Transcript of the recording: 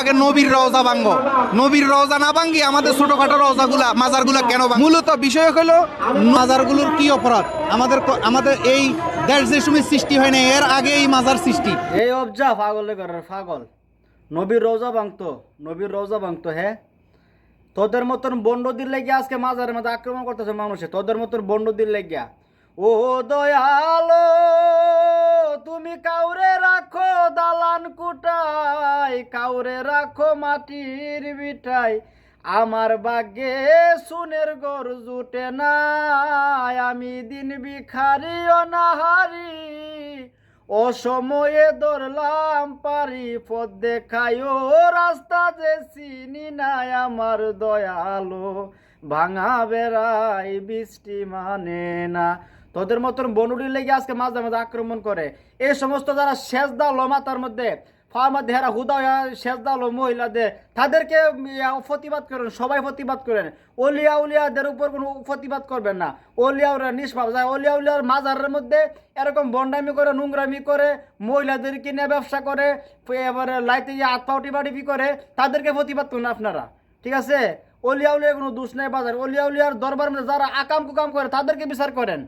আগে নবীর রওজা ভাঙ্গ নবীর রওজা না ভাঙ্গি আমাদের ছোটখাটো রওজাগুলা, মাজারগুলা কেন মূলত বিষয় হলো, মাজারগুলোর কি অপরাধ? আমাদের আমাদের এই দেশ যে সময় সৃষ্টি হয় না এর আগে এই মাজার সৃষ্টি। এই অবজা পাগলে করে পাগল। নবীর রোজা ভাঙতো, নবীর রোজা ভাঙতো হ্যাঁ তোদের মতন বন্ড বন্ডদির লেগে আজকে মাজারের মধ্যে আক্রমণ করতেছে মানুষে, তোদের মতন বন্ডদির লেগিয়া। ও দয়ালো, তুমি কাউরে দালান কুটাই, কাউরে রাখো মাটির বিটাই। আমার বাগে সুনের গর জুটে না আমি দিন বিখারি অনাহারি অসময়ে ধরলাম পারি, পথ দেখায়ও রাস্তা যে চিনি নাই আমার দয়ালো। ভাঙা বেড়াই বৃষ্টি মানে না। তোদের মতন বনুড়ি লেগে আজকে মাঝে মাঝে আক্রমণ করে। এই সমস্ত যারা শেষ দাও মাথার মধ্যে ফার্মার দেহারা হুদা শেষ দাও মহিলাদের, তাদেরকে প্রতিবাদ করেন, সবাই প্রতিবাদ করেন। অলিয়া উলিয়াদের উপর কোনো প্রতিবাদ করবেন না। অলিয়া ওরা নিষ্পাপ যায় অলিয়া উলিয়ার মাজারের মধ্যে এরকম বন্ডামি করে, নোংরামি করে মহিলাদেরকে নিয়ে ব্যবসা করে, এবারে লাইতে গিয়ে হাত পাউটি বাড়ি করে, তাদেরকে প্রতিবাদ করুন আপনারা। ঠিক আছে? অলিয়া উলিয়ার কোনো দোষ নেই বাজার। অলিয়া উলিয়ার দরবার যারা আকাম কুকাম করে, তাদেরকে বিচার করেন।